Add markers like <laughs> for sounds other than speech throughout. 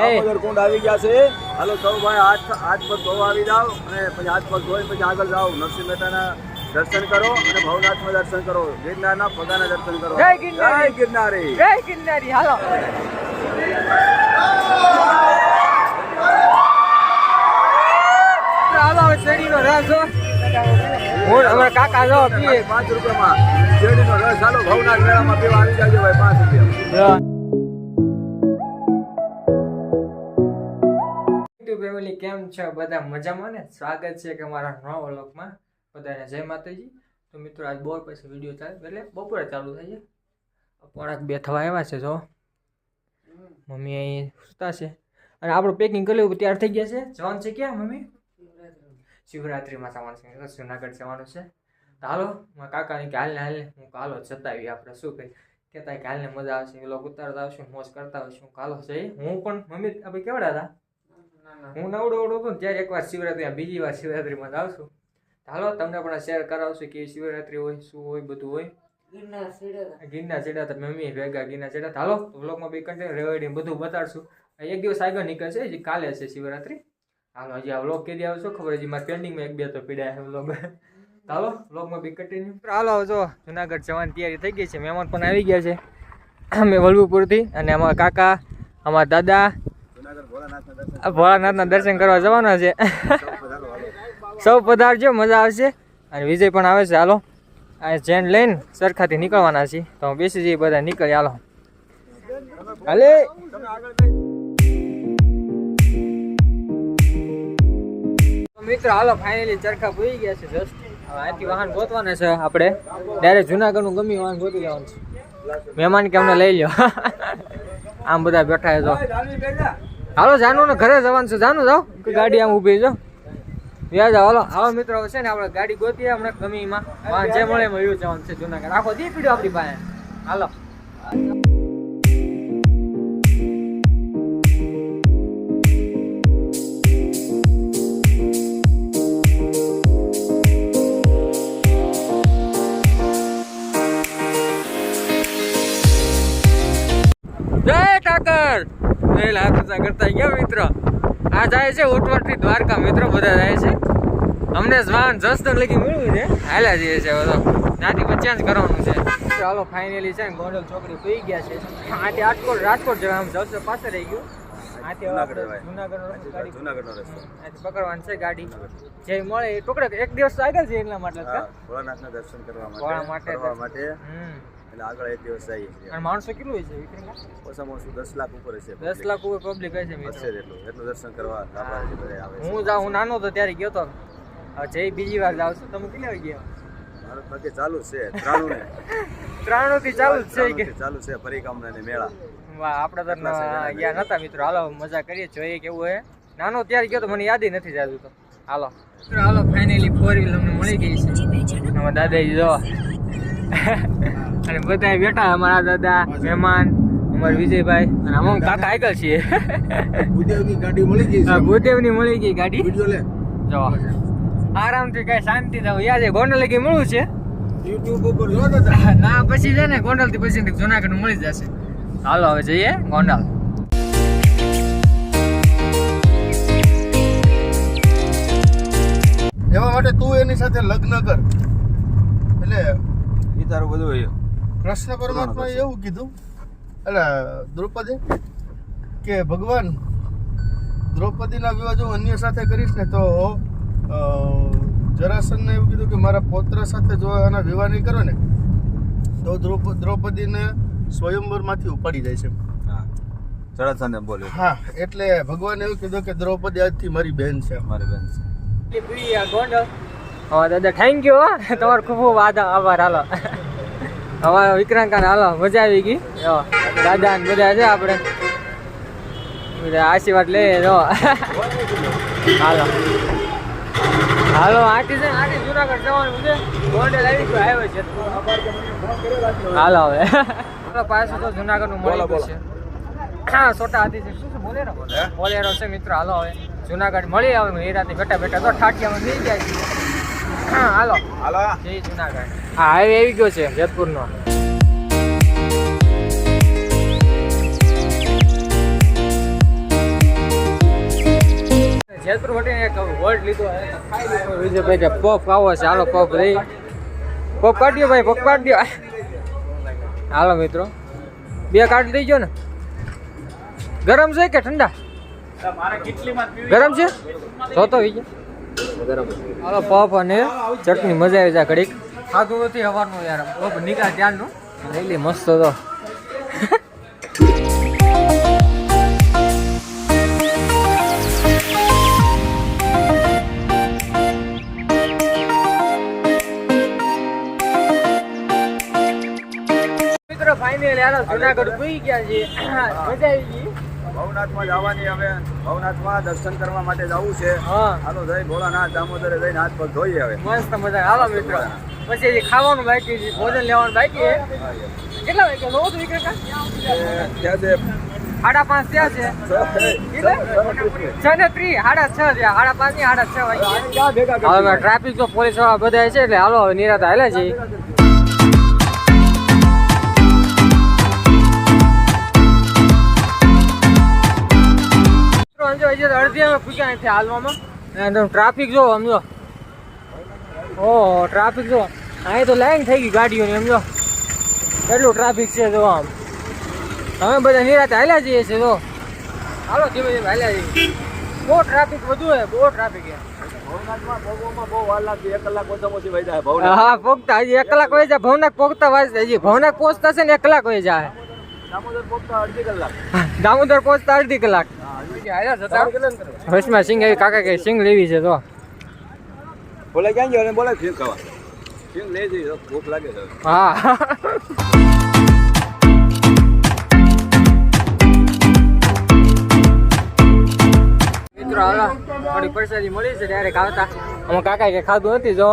દામોદર કુંડ આવી ગયા છે. હાલો સૌ ભાઈ હાથ હાથ પર ધોવા આવી જાઓ અને પછી હાથ પર ધોઈ પછી આગળ જાઓ. નરસિંહ મહેતાના દર્શન કરો અને ભવનાથમાં દર્શન કરો. ગિરનારના પગાના દર્શન કરો. જય ગિરનારી. જય ગિરનારી. જય ગિરનારી. હાલો. હાલો હવે શેરડીનો રસ હું. અમારા કાકા જો પીએ. પાંચ રૂપિયામાં શેરડીનો રસ. હાલો ભવનાથ મેળામાં પીવા આવી જાજો ભાઈ પાંચ રૂપિયા. ફેમિલી કેમ છો? બધા મજામાં ને? સ્વાગત છે કે અમારા નવા વ્લોગમાં. બધાને જય માતાજી. તો મિત્રો, આજ બોર પછી વીડિયો ચાલે, એટલે બપોરે ચાલુ થાય છે. પોણાક બે થવા આવ્યા છે, જો. મમ્મી અહીં સુતા છે. અને આપણું પેકિંગ કરી લેવું તૈયાર થઈ ગયા છે. જવાનું છે ક્યાં, મમ્મી? શિવરાત્રિમાં જવાનું છે. જુનાગઢ જવાનું છે. તો હાલો, મારા કાકાની કે હાલને હાલને. હું કાલો જતાવી આપણે શું કહી કહેતા કે, હાલને મજા આવશે. એ લોકો ઉતારતા આવશું, મોજ કરતા આવશું. કાલો જઈએ. હું પણ, મમ્મી, આપણે કેવડા હતા હું. નવડો નવડો હતો ત્યારે એકવાર શિવરાત્રી બીજી વાર શિવરાત્રીમાં આવશું હાલો તમને પણ શેર કરાવશું કે શિવરાત્રી હોય શું હોય બધું હોય. ગિરના ચેડા તો. મમ્મી ભેગા ગીરના ચેડા હાલો વ્લોગમાં બી કન્ટેન્ટ રેવાડી બધું બતાડશું. એક દિવસ આગળ નીકળશે હજી કાલે છે શિવરાત્રી. હાલો હજી આ વ્લોગ કેદી આવશો ખબર હજી મારા પેન્ડિંગમાં એક બે તો પીડ્યા છે વ્લોગ હાલો વ્લોગમાં બી કન્ટિન્યુ હાલો જો જુનાગઢ જવાની તૈયારી થઈ ગઈ છે મહેમાન પણ આવી ગયા છે. અમે વલભીપુરથી અને અમારા કાકા અમારા દાદા ભોળાનાથના દર્શન કરવા જવાના છે. સૌ પધારજો, મજા આવશે. અને વિજય પણ આવે છે, હાલો. આ જેન લઈને સરખાથી નીકળવાના છીએ. તો બેસી જઈએ બધા નીકળી હાલો. હાલે. મિત્રો, હાલો ફાઇનલી ચરખા પૂરી ગયા છે જસ્ટ અહીંથી વાહન ગોતવાના છે આપણે. ડાયરેક્ટ જુનાગઢનું ગમી વાહન ગોતી લેવાનું છે. મહેમાન કે અમને લઈ લ્યો. <laughs> આમ બધા બેઠા છે તો. હાલો, જાનું ને ઘરે જવાનું છે. જાનું, જાઓ. ગાડી આમ ઊભી જો. વ્યાજ હાલો. હાલો, મિત્રો છે ને આપણે ગાડી ગોતીએ હમણાં કમીમાં. જે મળે એમાં એવું જવાનું છે જુનાગઢ. આખો દી પીડ્યો આપણી પાસે. હાલો. જય લાકડા કરતા ગયા મિત્રો. આ જાય છે ઉઠવટથી દ્વારકા. મિત્રો બધા જાય છે. અમને વાહન જસ્તર લગી મળ્યું છે. હાલ્યા જઈએ છે બધો ત્યાંથી પછી ચેન્જ કરવાનું છે. ચાલો ફાઇનલી છે ગોંડલ ચોકડી પી ગયા છે. આથી રાજકોટ રાજકોટ જવા આમ જલસો પાસે રહી ગયું. પકડવાની છે ગાડી. જે મળે ટુકડે એક દિવસ આગળ છે એટલા માટે જ દર્શન કરવા માટે એટલે આગળ એક દિવસ જઈએ છીએ. અને માણસો કેટલું હોય છે? વિક્રમા? ઓછામાં ઓછું દસ લાખ ઉપર હશે દસ લાખ ઉપર પબ્લિક હશે મિત્રો. હશે એટલું. એટલું દર્શન કરવા આવે હું જાઉં હું નાનો હતો ત્યારે ગયો તો. જય બીજી વાર જાવ છું. તમે કેટલા વાગે ગયા? મારો નક્કી <laughs> ચાલુ છે ત્રાણું ને ત્રાણું થી ચાલુ છે કે? ચાલુ છે પરિકામના ને મેળા. વાહ આપણે તો ગયા નતા મિત્રો. હાલો મજા કરીએ જોઈએ કેવું હે નાનો ત્યારે ગયો તો મને યાદ નથી જાતું તો. હાલો. હાલો ફાઇનલી ફોર વ્હીલ અમને મળી ગઈ છે. અમારા દાદાજી જો. <laughs> અને બધા બેઠા અમારા દાદા મહેમાન અમારા વિજયભાઈ. અને અમુક કાકા આગળ છીએ. ભૂદેવની ગાડી મળી ગઈ ભૂદેવની મળી ગઈ ગાડી. વિડિયો લે. જો. આરામથી કઈ શાંતિ થાવ યાદ છે ગોંડલ લગી મળ્યું છે? યુટ્યુબ ઉપર જો દાદા. ના પછી છે ને ગોંડલથી પછી જુનાગઢ મળી જશે. હાલો હવે જઈએ ગોંડલ. એવા માટે તું એની સાથે લગ્ન કર. એટલે એ તારું બધું હોય. કૃષ્ણ પરમાત્માએ એવું કીધું એટલે દ્રૌપદી કે ભગવાન દ્રૌપદીના વિવાહ જો અન્ય સાથે કરીશ ને તો જરાસનને એવું કીધું કે મારા પૌત્ર સાથે જો આના વિવાહ નહીં કરો ને તો દ્રૌપ- દ્રૌપદીને સ્વયંવરમાંથી ઉપાડી જાય છે હા. ચડાસને બોલ્યો. હા એટલે ભગવાને એવું કીધું કે દ્રૌપદી આજથી મારી બહેન છે મારી બેન છે. દાદા થેન્ક યુ હા. તમારો ખૂબ ખૂબ આભાર હાલો. હવે વિક્રાંત હાલો મજા આવી ગઈ. દાદા ને બધા છે આપણે. બધા આશીર્વાદ લઈએ જો. હાલો. હાલો આથી છે આથી જુનાગઢ જવાનું છે. ગોંડલ લાવી તો આવ્યો છે. હાલો હવે. હાલો પાછું તો જુનાગઢનું મળી ગયું છે. હા છોટા હાથી છે. શું બોલેરો? બોલેરો છે મિત્રો. હાલો હવે. જુનાગઢ મળી આવે હીરાથી બેઠા બેઠા તો ઠાઠિયામાં નહીં જાય હાલો. હાલો. જય જુનાગઢ. હા હાઈવે આવી ગયો છે જેતપુરનો. છેતરવટી એક વોલ્ટ લીધો ખાઈ લીધો વિજયભાઈ કે પફ આવો છે હાલો પફ રહી પફ કાઢ્યો ભાઈ પફ કાઢ્યો. હાલો મિત્રો. બે કાઢી દઈજો ને. ગરમ છે કે ઠંડા? ગરમ છે? જોતો વિજય હાલો, પફ અને ચટણી. મજા આવી જાય ઘડીક. ખાધું નથી હવાનું યાર. પફ નીકળ્યા ત્યારનું લઈ લે મસ્ત હતો. ફાઈનલ યાર, જુનાગઢ પૂઈ ગયા છે મજા આવી ગઈ. ભવનાથમાં જવાની હવે. ભવનાથમાં દર્શન કરવા માટે જવું છે. હા. હાલો જય ભોળાનાથ દામોદરે જઈને હાથ પગ ધોઈએ હવે. મસ્ત મજા હાલો મિત્રો. પછી જે ખાવાનું બાકી છે ભોજન લેવાનું બાકી છે. કેટલા વાગે? નવ તો? ત્યાં છે. સાડા પાંચ ત્યાં છે? છ ને ત્રી સાડા છ છે સાડા પાંચની સાડા છ વાગે હવે ટ્રાફિક તો પોલીસવાળા બધા છે એટલે હાલો હવે નિરાતા હાલે છે હજી અડધી અમે પૂછ્યા નથી હાલવામાં. તમે ટ્રાફિક જો સમજો. ઓહો ટ્રાફિક જો અહીં તો લાઈન થઈ ગઈ ગાડીઓની સમજો. કેટલું ટ્રાફિક છે જો આમ. અમે બધા નિરાતે હાલ્યા જઈએ છીએ જો. હાલો ધીમે ધીમે હાલ્યા જઈએ. બહુ ટ્રાફિક વધુ હે બહુ ટ્રાફિક હે વહી હા પોગતા હજી એક કલાક હોય જાય ભવનાક પોગતા વાંચતા હજી. ભવનાક પહોંચતા છે ને એક કલાક જાય. દામોદર પહોંચતા અડધી કલાક. દામોદર પહોંચતા અડધી કલાક. વચમાં સિંગ આવી કાકા કે સિંગ લેવી છે તો. બોલે ક્યાં ગયો બોલે સિંગ ખાવા. સિંગ લઈ જઈ ભૂખ લાગે છે હા. મિત્રો હાલો. થોડી પ્રસાદી મળી છે ત્યારે ખાતા. અમે કાકા કે ખાધું નથી જો.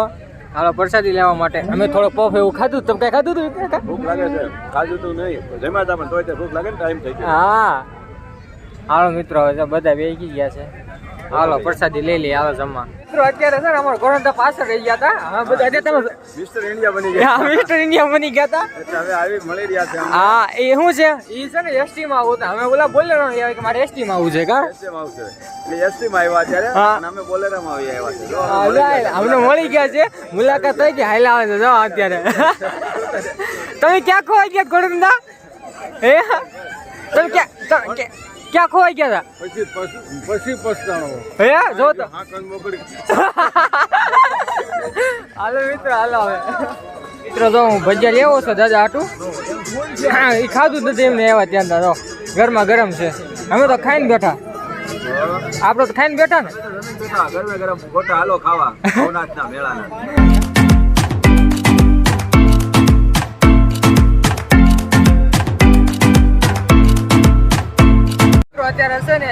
હાલો પ્રસાદી લેવા માટે. અમે થોડો પફ એવું ખાધું તમે કઈ ખાધું હતું? ભૂખ લાગે છે. ખાધું તું નહીં. જમ્યા હતા પણ તોય ભૂખ લાગે ને ટાઈમ થઈ ગયો. હા. હાલો મિત્રો હવે બધા બેસી ગયા છે. હાલો પ્રસાદી લઈ લઈએ હાલો જમવા. મિત્રો અત્યારે છે ને અમારો કોરોના પાછળ રહી ગયા હતા. હા બધા અત્યારે તમે મિસ્ટર ઇન્ડિયા બની ગયા. હા, મિસ્ટર ઇન્ડિયા બની ગયા હતા. હવે આવી મળી રહ્યા છે હા એ શું છે? એ છે ને એસટી માં આવતા અમે ઓલા બોલેરો આવે કે મારે એસટી માં આવવું છે કા? એસટી માં આવશે. એટલે એસટી માં આવ્યા ત્યારે અમે બોલેરો માં આવી આવ્યા છે. અમને મળી ગયા છે. મુલાકાત થઈ ગઈ હાલ આવે છે જો અત્યારે. <laughs> તમે ક્યાં ખોવાઈ ગયા ગોળંદા હે? તમે ક્યાં ક્યાં- ખોવાઈ ગયા પછી પછી પછી પછતાણો હે? જો તો. હા કંદ મોકલી હાલો મિત્ર હાલો હવે. મિત્રો તો હું ભજીયા લેવો છો દાદા આટું એ ખાધું જ નથી એમને એવા ત્યાં દાદા ગરમા ગરમ છે. અમે તો ખાઈને બેઠા. આપણે તો ખાઈને બેઠા ને. ગરમે ગરમ ગોટા હાલો ખાવા. ભવનાથના મેળાના. અત્યારે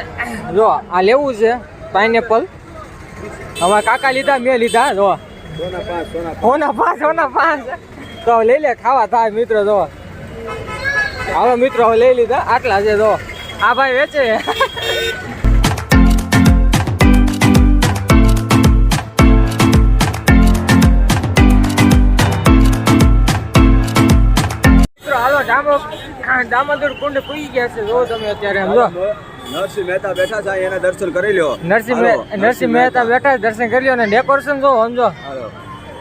જો, આ લેવું છે પાઇનેપલ અમારા કાકા લીધા, મેં લીધા, જો. સોના પાંચ સોના પાંચ. તો લઈ લે, ખાવા થાય મિત્રો, જો. હવે મિત્રો લઈ લીધા, આટલા છે, જો. આ ભાઈ વેચે. હાલો ડામો દામોદર કુંડ પૂઈ ગયા છે. જો તમે અત્યારે જો. નરસિંહ મહેતા બેઠા છે એના દર્શન કરી લ્યો. નરસિંહ નરસિંહ મહેતા બેઠા દર્શન કરી લો ને ડેકોરેશન જો સમજો.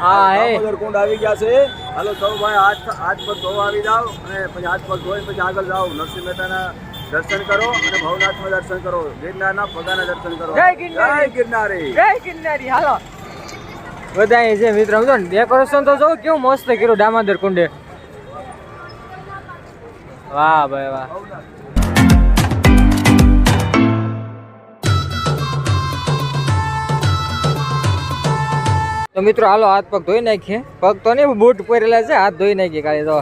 હા એ. દામોદર કુંડ આવી ગયા છે. હાલો સૌ ભાઈ હાથ હાથ પર ધોવા આવી જાઓ અને પછી હાથ પગ ધોઈ પછી આગળ જાઓ. નરસિંહ મહેતાના દર્શન કરો અને ભવનાથમાં દર્શન કરો. ગિરનારના પગાના દર્શન કરો. જય ગિરનારી. જય ગિરનારી. જય કિન્નારી હાલો. બધા છે મિત્રો સમજો ને ડેકોરેશન તો જો કેવું મસ્ત કર્યું દામોદર કુંડે. વાહ ભાઈ વાહ. તો મિત્રો હાલો હાથ પગ ધોઈ નાખીએ. પગ તો નહીં બૂટ પહેરેલા છે, હાથ ધોઈ નાખીએ કાલે તો.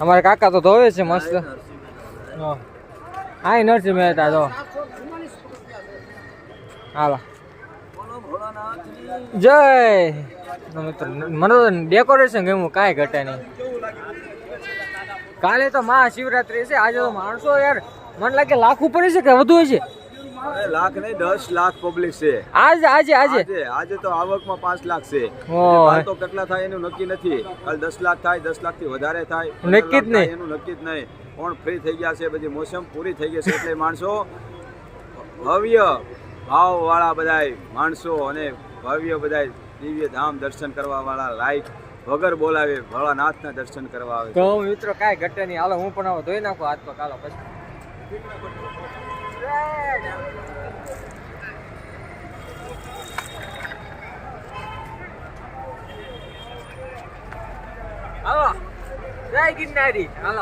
અમારા કાકા તો ધોવે છે મસ્ત. હા. નરસિંહ મહેતા તો. હાલો. જય. મિત્રો, મને તો ડેકોરેશન ગમ્યું, કાંઈ ઘટે નહીં. કાલે તો મહાશિવરાત્રી છે. આજે તો માણસો યાર મને લાગે લાખ ઉપર છે કે વધુ હશે? લાખ નહીં દસ લાખ પબ્લિક છે. આજ આજે આજે. આજે આજે તો આવકમાં પાંચ લાખ છે. તો કેટલા થાય એનું નક્કી નથી. કાલ દસ લાખ થાય દસ લાખથી વધારે થાય નક્કી જ નહીં. એનું નક્કી જ નહીં. પણ ફ્રી થઈ ગયા છે બધી મોસમ પૂરી થઈ ગઈ છે એટલે માણસો ભવ્ય ભાવ વાળા બધા માણસો અને ભવ્ય બધા દિવ્ય ધામ દર્શન કરવા વાળા લાયક વગર બોલાવે ભોળાનાથના દર્શન કરવા આવે તો મિત્રો કાંઈ ઘટે નહીં. હાલો હું પણ ધોઈ નાખું હાથ પગ. હાલો પછી.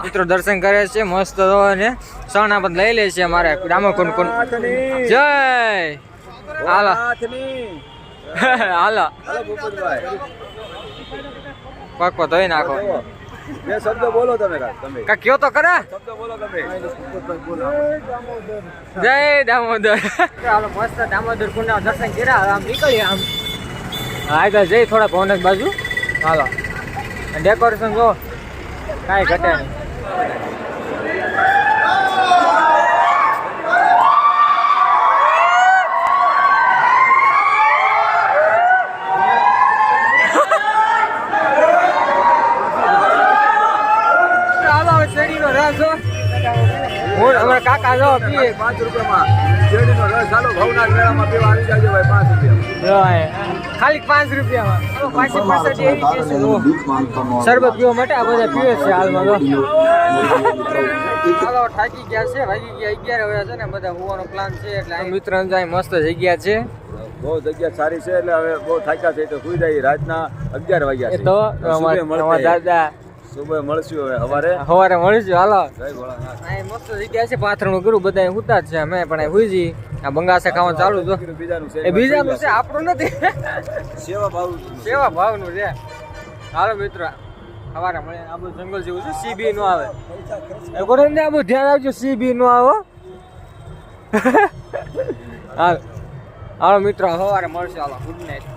મિત્રો દર્શન કરે છે મસ્ત ને સણા પણ લઈ લે છે મારે ડામો કોણ કોણ? જય! હાલો. <laughs> હાલો. હાલો પર ધોઈ નાખો. બે શબ્દ બોલો તમે કાંઈ, તમે. કા કયો તો કરે શબ્દ બોલો તમે. જય દામોદર. ચાલો મસ્ત દામોદર કુંડ દર્શન કર્યા હવે આમ નીકળીએ આમ. તો જઈ થોડા ભવનક બાજુ. હાલો. ડેકોરેશન જો કાંઈ ઘટે નહીં. હું અમારા કાકા જો પીએ પાંચ રૂપિયામાં. શેરડીનો રસ ચાલો ભવનાથ મેળામાં પીવા આવી જાજો ભાઈ પાંચ રૂપિયા. ખાલી પાંચ રૂપિયામાં. હાલો, પાછી પાછળ એવી કે છે. જો. શરબત પીવા માટે આ બધા પીવે છે હાલમાં થાકી ગયા છે વાગી ગયા. અગિયાર વાગ્યા છે ને બધા હોવાનો પ્લાન છે એટલે મિત્ર જાય મસ્ત જગ્યા છે. બહુ જગ્યા સારી છે એટલે હવે બહુ થાક્યા છે તો સુઈ જાય રાતના અગિયાર વાગ્યા તો દાદા સુબહ મળશું હવે સવારે સવારે મળશું હાલો. જય ભોળાનાથ. અહીં મસ્ત જગ્યા છે પાથરણું કર્યું બધા હુતા જ છે અમે પણ અહીં હુઈ જઈએ. આ બંગાસા ખાવાનું ચાલુ જો બીજાનું છે એ બીજાનું છે આપણું નથી. સેવા ભાવ સેવા ભાવનું છે. હાલો મિત્રો સવારે મળે આ બધું જંગલ જેવું છે સીબી નો આવે. એ કરો ને આ બધું ધ્યાન રાખજો સીબી નો આવો <laughs> હાલ. હાલો મિત્રો સવારે મળશે હાલો. Good night